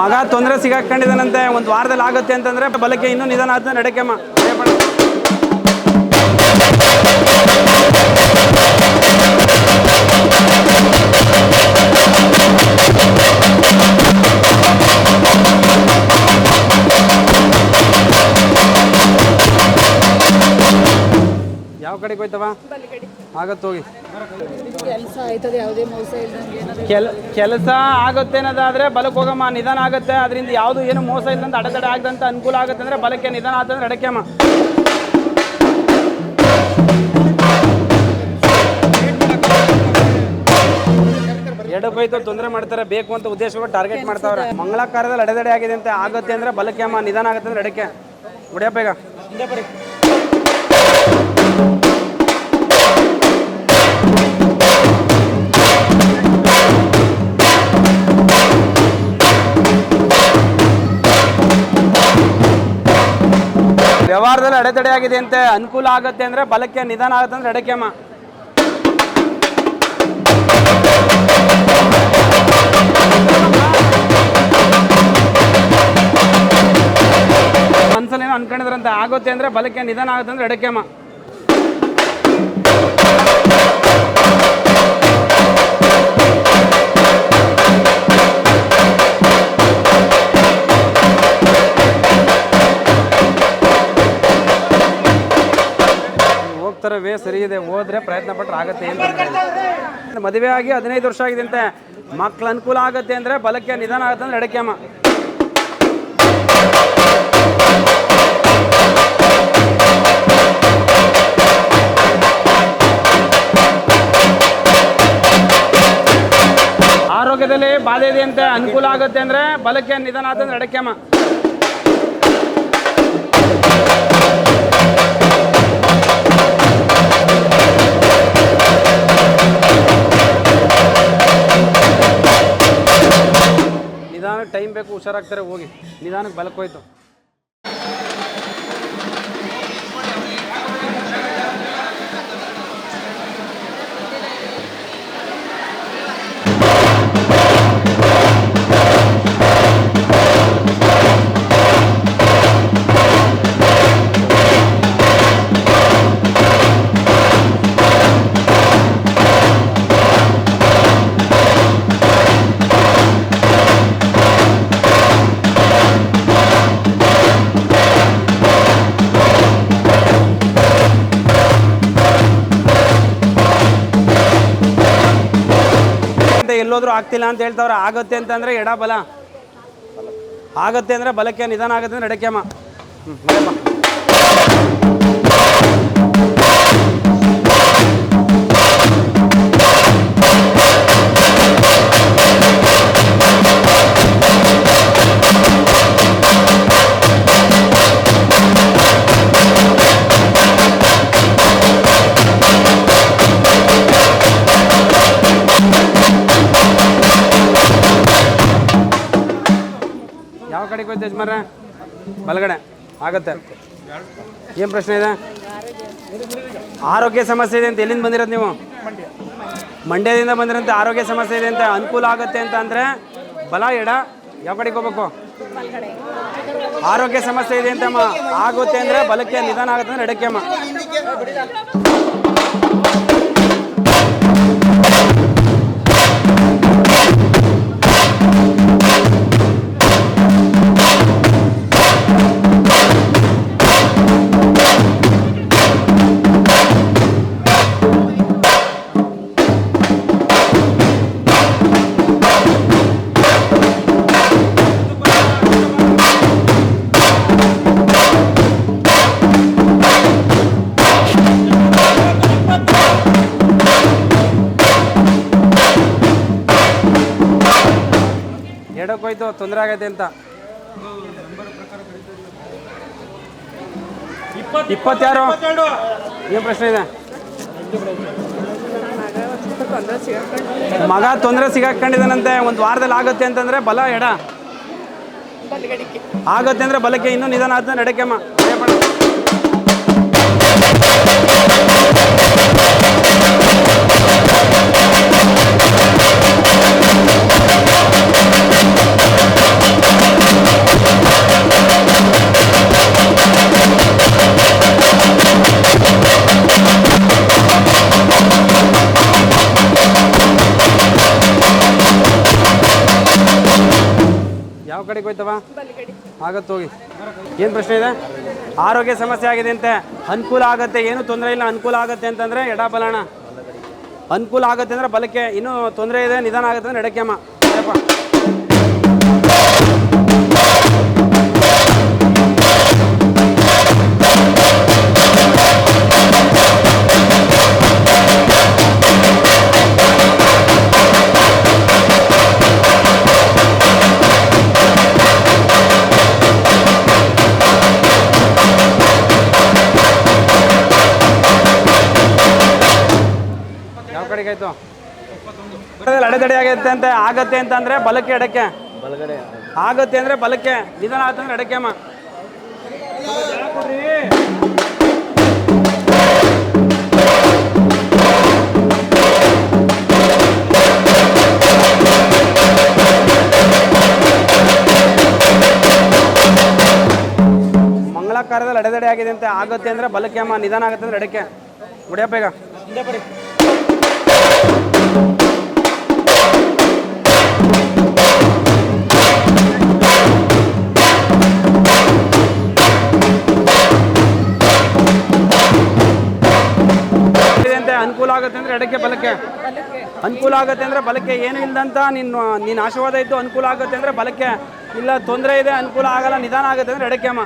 ಮಗ ತೊಂದರೆ ಸಿಗಾಕೊಂಡಿದ್ದಾನಂತೆ ಒಂದು ವಾರದಲ್ಲಿ ಆಗುತ್ತೆ ಅಂತಂದ್ರೆ ಬಲಕ್ಕೆ ಇನ್ನೂ ನಿಧಾನ ಆದ ನಡಕೆಮ್ಮ ಕಡೆಗೆ ಹೋಯ್ತವ? ಆಗತ್ತ ಹೋಗಿ. ಕೆಲಸ ಆಯ್ತದೆ ಯಾವುದೇ ಮೋಸ ಕೆಲ ಕೆಲಸ ಬಲಕ್ಕೆ ಹೋಗಮ್ಮ ನಿಧಾನ ಆಗುತ್ತೆ. ಅದರಿಂದ ಯಾವುದು ಏನು ಮೋಸ ಇಲ್ಲ ಅಂತ ಅಡೆತಡೆ ಆಗದಂತ ಅನುಕೂಲ ಆಗುತ್ತೆ ಅಂದ್ರೆ ಬಲಕ್ಕೆ ನಿಧಾನ ಆತಂದ್ರೆ ಅಡಕೆಮ್ಮ ಎಡಕ್ಕೋಯ್ತು ತೊಂದರೆ ಮಾಡ್ತಾರೆ ಬೇಕು ಅಂತ ಉದ್ದೇಶಗಳು ಟಾರ್ಗೆಟ್ ಮಾಡ್ತಾವ್ರೆ. ಮಂಗಳ ಕಾರ್ಯದಲ್ಲಿ ಅಡೆತಡೆ ಆಗಿದೆ ಅಂತ ಆಗುತ್ತೆ ಅಂದ್ರೆ ಬಲಕ್ಕೆ ಅಮ್ಮ ನಿಧಾನ ಆಗುತ್ತೆ ಅಂದ್ರೆ ಅಡಕೆ ಹೊಡಿಯಪ್ಪ ಈಗ. ವ್ಯವಹಾರದಲ್ಲಿ ಅಡೆತಡೆ ಆಗಿದೆ ಅಂತೆ ಅನುಕೂಲ ಆಗುತ್ತೆ ಅಂದ್ರೆ ಬಲಕ್ಕೆ ನಿಧಾನ ಆಗುತ್ತೆ ಅಂದ್ರೆ ಅಡಕೆಮ್ಮ ಮನ್ಸಲ್ಲಿ ಏನೋ ಅನ್ಕೊಂಡಿದ್ರಂತೆ, ಆಗುತ್ತೆ ಅಂದ್ರೆ ಬಲಕ್ಕೆ ನಿಧಾನ ಆಗುತ್ತೆ ಅಂದ್ರೆ ಅಡಕೆಮ್ಮ ಹೋಗ್ತಾರೆ ವೇ ಸರಿ ಇದೆ, ಹೋದ್ರೆ ಪ್ರಯತ್ನ ಪಟ್ಟರೆ ಆಗತ್ತೆ ಇಲ್ಲ. ಮದುವೆ ಆಗಿ ಹದಿನೈದು ವರ್ಷ ಆಗಿದೆ ಅಂತೆ. ಮಕ್ಳ ಅನುಕೂಲ ಆಗತ್ತೆ ಅಂದ್ರೆ ಬಲಕ್ಕೆ ನಿಧಾನ ಆಗುತ್ತೆ ಅಂದ್ರೆ ಎಡಕ್ಯಮ್ಮ ಆರೋಗ್ಯದಲ್ಲಿ ಬಾಧೆ ಇದೆ ಅಂತ. ಅನುಕೂಲ ಆಗುತ್ತೆ ಅಂದ್ರೆ ಬಲಕ್ಕೆ ನಿಧಾನ ಆಗುತ್ತೆ ಅಂದ್ರೆ ಟೈಮ್ ಬೇಕು ಹುಷಾರಾಗ್ತಾರೆ ಹೋಗಿ. ನಿಧಾನಕ್ಕೆ ಬಲಕ್ಕೆ ಹೋಯ್ತು. ಎಲ್ಲೋದ್ರೂ ಆಗ್ತಿಲ್ಲ ಅಂತ ಹೇಳ್ತಾವ್ರೆ ಆಗತ್ತೆ ಅಂತಂದ್ರೆ ಎಡ ಬಲ. ಆಗತ್ತೆ ಅಂದ್ರೆ ಬಲಕ್ಕೆ ನಿಧಾನ ಆಗತ್ತೆ ಅಂದ್ರೆ ಎಡಕ್ಕೆಮ್ಮ ಹ್ಮ್, ಹೋಯ್ತು ಯಜಮಾನ್ರೆ? ಬಲಗಡೆ. ಆಗತ್ತೆ. ಏನು ಪ್ರಶ್ನೆ ಇದೆ? ಆರೋಗ್ಯ ಸಮಸ್ಯೆ ಇದೆ ಅಂತ ಎಲ್ಲಿಂದ ಬಂದಿರೋದು ನೀವು? ಮಂಡ್ಯದಿಂದ ಬಂದಿರೋಂಥ ಆರೋಗ್ಯ ಸಮಸ್ಯೆ ಇದೆ ಅಂತ ಅನುಕೂಲ ಆಗುತ್ತೆ ಅಂತ ಅಂದರೆ ಬಲ, ಎಡ, ಯಾವ ಕಡೆಗೆ ಹೋಗ್ಬೇಕು? ಆರೋಗ್ಯ ಸಮಸ್ಯೆ ಇದೆ ಅಂತಮ್ಮ ಆಗುತ್ತೆ ಅಂದರೆ ಬಲಕ್ಕೆ ನಿಧಾನ ಆಗುತ್ತೆ ಅಂದ್ರೆ ಎಡಕ್ಕೆ ಅಮ್ಮ. ಹೋಯ್ತು ತೊಂದರೆ ಆಗೈತೆ ಅಂತ. ಇಪ್ಪತ್ತಾರು ಏನು ಪ್ರಶ್ನೆ ಇದೆ? ಮಗ ತೊಂದರೆ ಸಿಗಾಕೊಂಡಿದ್ದಾನಂತೆ ಒಂದು ವಾರದಲ್ಲಿ ಆಗುತ್ತೆ ಅಂತಂದ್ರೆ ಬಲ ಎಡ. ಆಗತ್ತೆ ಅಂದ್ರೆ ಬಲಕ್ಕೆ ಇನ್ನೂ ನಿಧಾನ ಆದ ಎಡಕ್ಕೆಮ್ಮ ಆಗತ್ತೆ ಹೋಗಿ. ಏನು ಪ್ರಶ್ನೆ ಇದೆ? ಆರೋಗ್ಯ ಸಮಸ್ಯೆ ಆಗಿದೆ ಅಂತೆ. ಅನುಕೂಲ ಆಗುತ್ತೆ, ಏನು ತೊಂದರೆ ಇಲ್ಲ, ಅನುಕೂಲ ಆಗುತ್ತೆ ಅಂತಂದರೆ ಎಡ ಬಲಣ. ಅನುಕೂಲ ಆಗುತ್ತೆ ಅಂದರೆ ಬಲಕ್ಕೆ ಇನ್ನೂ ತೊಂದರೆ ಇದೆ, ನಿಧಾನ ಆಗುತ್ತೆ ಅಂದರೆ ಎಡಕ್ಕೆ ಅಡೆತಡೆ ಆಗೈತೆ ಅಂತ ಆಗತ್ತೆ ಅಂತಂದ್ರೆ ಬಲಕ್ಕೆ ಎಡಕ್ಕೆ. ಬಲಗಡೆ ಆಗತ್ತೆ ಅಂದ್ರೆ ಬಲಕ್ಕೆ. ನಿಧಾನ ಆತಂದ್ರೆ ಎಡಕ್ಕೆ ಅಮ್ಮ. ಮಂಗಳಾಕಾರದಲ್ಲಿ ಅಡೆತಡೆ ಆಗಿದೆ ಅಂತ ಆಗತ್ತೆ ಅಂದ್ರೆ ಬಲಕ್ಕೆ ಅಮ್ಮ. ನಿಧಾನ ಆಗುತ್ತೆ ಅಂದ್ರೆ ಎಡಕ್ಕೆ. ಹೊಡಿಯಪ್ಪ ಈಗ. ಹಿಂದೆ ಅನುಕೂಲ ಆಗುತ್ತೆ ಅಂದರೆ ಎಡಕ್ಕೆ ಬಲಕ್ಕೆ? ಅನುಕೂಲ ಆಗುತ್ತೆ ಅಂದರೆ ಬಲಕ್ಕೆ. ಏನು ಇಲ್ಲದಂತ ನಿನ್ನ ನಿನ್ನ ಆಶೀರ್ವಾದ ಇದ್ದು ಅನುಕೂಲ ಆಗುತ್ತೆ ಅಂದರೆ ಬಲಕ್ಕೆ. ಇಲ್ಲ, ತೊಂದರೆ ಇದೆ, ಅನುಕೂಲ ಆಗಲ್ಲ, ನಿಧಾನ ಆಗುತ್ತೆ ಅಂದ್ರೆ ಎಡಕ್ಕೆ ಅಮ್ಮ.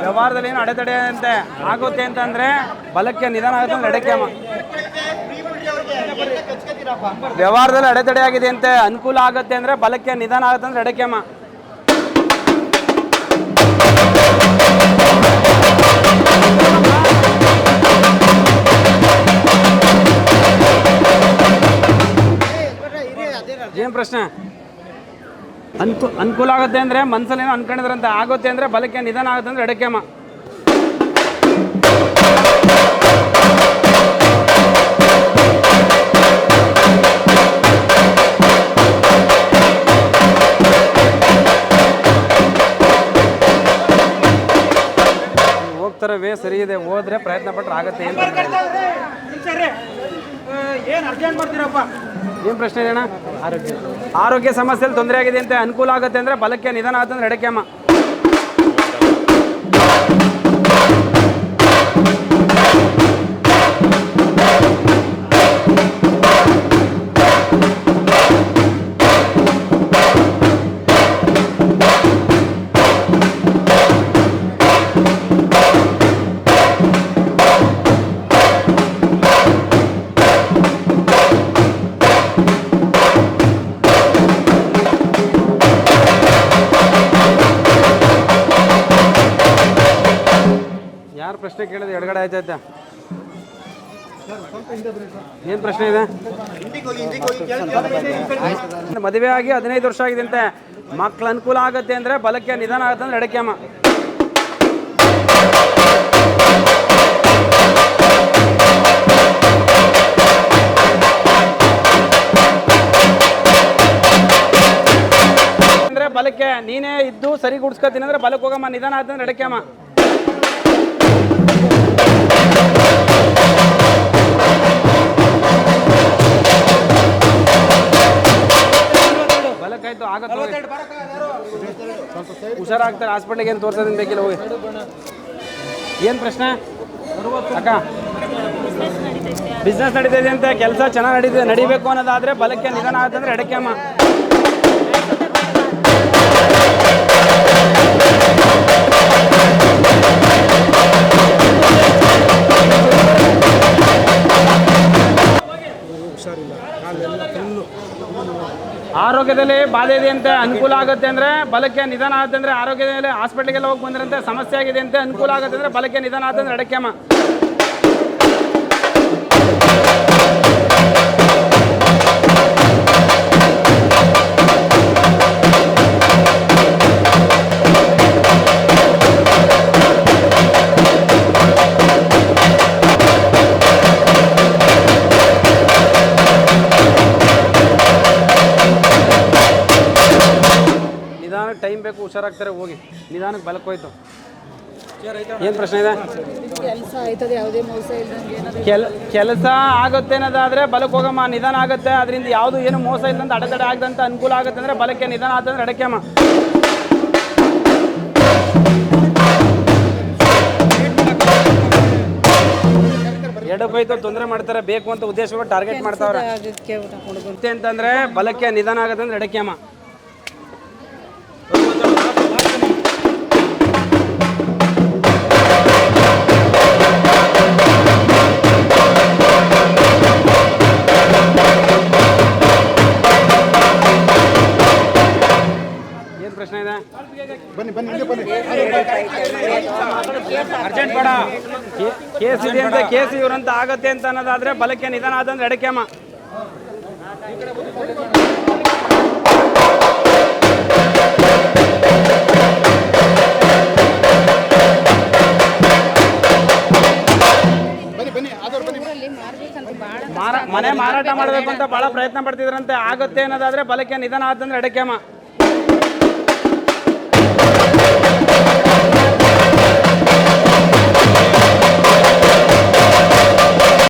ವ್ಯವಹಾರದಲ್ಲಿ ಏನು ಅಡೆತಡೆ ಅಂತೆ ಆಗುತ್ತೆ ಅಂತಂದ್ರೆ ಬಲಕ್ಕೆ ನಿಧಾನ ಆಗುತ್ತೆ ಅಂದ್ರೆ ಎಡಕ್ಕೆ ವ್ಯವಹಾರದಲ್ಲಿ ಅಡೆತಡೆ ಆಗಿದೆ ಅಂತೆ ಅನುಕೂಲ ಆಗುತ್ತೆ ಅಂದ್ರೆ ಬಲಕ್ಕೆ ನಿಧಾನ ಆಗುತ್ತೆ ಅಂದ್ರೆ ಎಡಕ್ಕೆ ಏನ್ ಪ್ರಶ್ನೆ? ಅನ್ಕು, ಅನುಕೂಲ ಆಗುತ್ತೆ ಅಂದರೆ ಮನಸ್ಸಲ್ಲಿ ಏನೋ ಅನ್ಕೊಂಡಿದ್ರಂತೆ, ಆಗುತ್ತೆ ಅಂದರೆ ಬಲಕ್ಕೆ ನಿಧಾನ ಆಗುತ್ತೆ ಅಂದ್ರೆ ಎಡಕ್ಕೆ ಅಮ್ಮ ಹೋಗ್ತಾರೆ ವೇ ಸರಿ ಇದೆ, ಹೋದ್ರೆ ಪ್ರಯತ್ನ ಪಟ್ಟರೆ ಆಗುತ್ತೆ, ಏನು ಏನ್ ಅರ್ಜೆಂಟ್ ಮಾಡ್ತೀರಪ್ಪ? ಏನು ಪ್ರಶ್ನೆ ಇದೆ ಅಣ್ಣ? ಆರೋಗ್ಯ ಸಮಸ್ಯೆಯಲ್ಲಿ ತೊಂದರೆ ಆಗಿದೆ ಅಂತ ಅನುಕೂಲ ಆಗುತ್ತೆ ಅಂದರೆ ಬಲಕ್ಕೆ ನಿಧಾನ ಆಗುತ್ತೆ ಅಂದರೆ ಎಡಕ್ಕೆ ಅಮ್ಮ ಆಯ್ತೈತೆ ಏನು ಪ್ರಶ್ನೆ ಇದೆ? ಮದುವೆ ಆಗಿ ಹದಿನೈದು ವರ್ಷ ಆಗಿದೆ ಅಂತೆ ಮಕ್ಳು ಅನುಕೂಲ ಆಗುತ್ತೆ ಅಂದ್ರೆ ಬಲಕ್ಕೆ ನಿಧಾನ ಆಗುತ್ತೆ ಅಂದ್ರೆ ಎಡಕ್ಕೆ ಅಮ್ಮ ಅಂದ್ರೆ ಬಲಕ್ಕೆ ನೀನೇ ಇದ್ದು ಸರಿ ಗುಡ್ಸ್ಕೊತೀನಿ ಅಂದ್ರೆ ಬಲಕ್ಕೆ ಹೋಗಮ್ಮ, ನಿಧಾನ ಆಗತ್ತೆ ಅಂದ್ರೆ ಎಡಕ್ಕೆ ಅಮ್ಮ ಬಲಕ್ಕಾಯ್ತು ಆಗತ್ತೆ ಹುಷಾರಾಗ್ತಾರೆ, ಹಾಸ್ಪಿಟ್ಲಿಗೆ ಏನು ತೋರ್ಸೋದೇನು ಬೇಕಿಲ್ಲ, ಹೋಗಿ. ಏನು ಪ್ರಶ್ನೆ? ಅಕ್ಕ. ಬಿಸ್ನೆಸ್ ನಡೀತಿದೆ ಅಂತ, ಕೆಲಸ ಚೆನ್ನಾಗಿ ನಡೀತಿದೆ ನಡಿಬೇಕು ಅನ್ನೋದಾದ್ರೆ ಬಲಕ್ಕೆ ನಿಧಾನ ಆಗುತ್ತೆ ಅಂದರೆ ಎಡಕ್ಕೆ ಅಮ್ಮ. ಆರೋಗ್ಯದಲ್ಲಿ ಬಾಧೆ ಇದೆ ಅಂತ ಅನುಕೂಲ ಆಗುತ್ತೆ ಅಂದ್ರೆ ಬಲಕ್ಕೆ ನಿಧಾನ ಆಗುತ್ತೆ ಅಂದರೆ ಆರೋಗ್ಯದಲ್ಲಿ ಹಾಸ್ಪಿಟ್ಲಿಗೆಲ್ಲ ಹೋಗಿ ಬಂದ್ರಂತೆ ಸಮಸ್ಯೆ ಆಗಿದೆ ಅಂತ ಅನುಕೂಲ ಆಗುತ್ತೆ ಅಂದ್ರೆ ಬಲಕ್ಕೆ ನಿಧಾನ ಆಗುತ್ತೆ ಅಂದರೆ ಅಡಕೆಮ್ಮ ಹುಷಾರಾಗ್ತಾರೆ ಹೋಗಿ. ನಿಧಾನಕ್ಕೆ ಬಲಕ್ಕೆ ಹೋಯ್ತು. ಏನು ಪ್ರಶ್ನೆ ಇದೆ? ಕೆಲಸ ಆಯ್ತದೆ ಯಾವುದೇ ಮೋಸ ಇಲ್ದಂಗೆ ಏನಾದ್ರು ಕೆಲಸ ಆಗುತ್ತೆ ಅನ್ನೋದಾದರೆ ಬಲಕ್ಕೆ ಹೋಗಮ್ಮ ನಿಧಾನ ಆಗುತ್ತೆ. ಅದರಿಂದ ಯಾವುದು ಏನು ಮೋಸ ಇಲ್ಲದಂತ ಅಡೆತಡೆ ಆಗದಂತ ಅನುಕೂಲ ಆಗುತ್ತೆ ಅಂದ್ರೆ ಬಲಕ್ಕೆ ನಿಧಾನ ಆತಂದ್ರೆ ಅಡಕೆಮ್ಮ ಎಡಕ್ಕೆ ತೊಂದರೆ ಮಾಡ್ತಾರೆ ಬೇಕು ಅಂತ ಉದ್ದೇಶವಾಗಿ ಟಾರ್ಗೆಟ್ ಮಾಡ್ತಾವ್ರೆ. ಅಂತಂದ್ರೆ ಬಲಕ್ಕೆ ನಿಧಾನ ಆಗುತ್ತೆ ಅಂದ್ರೆ ಎಡಕೆಮ್ಮ ಕೇಸ್ ಇದೆ ಅಂತ ಕೇಸ್ ಇವರಂತ ಆಗತ್ತೆ ಅಂತ ಅನ್ನೋದಾದ್ರೆ ಬಲಕ್ಕೆ ನಿಧಾನ ಆದಂದ್ರೆ ಎಡಕೆಮ್ಮ ಮನೆ ಮಾರಾಟ ಮಾಡಬೇಕು ಅಂತ ಬಹಳ ಪ್ರಯತ್ನ ಪಡ್ತಿದ್ರಂತೆ ಆಗುತ್ತೆ ಅನ್ನೋದಾದ್ರೆ ಬಲಕ್ಕೆ ನಿಧಾನ ಆದಂದ್ರೆ ಎಡಕೆಮ್ಮ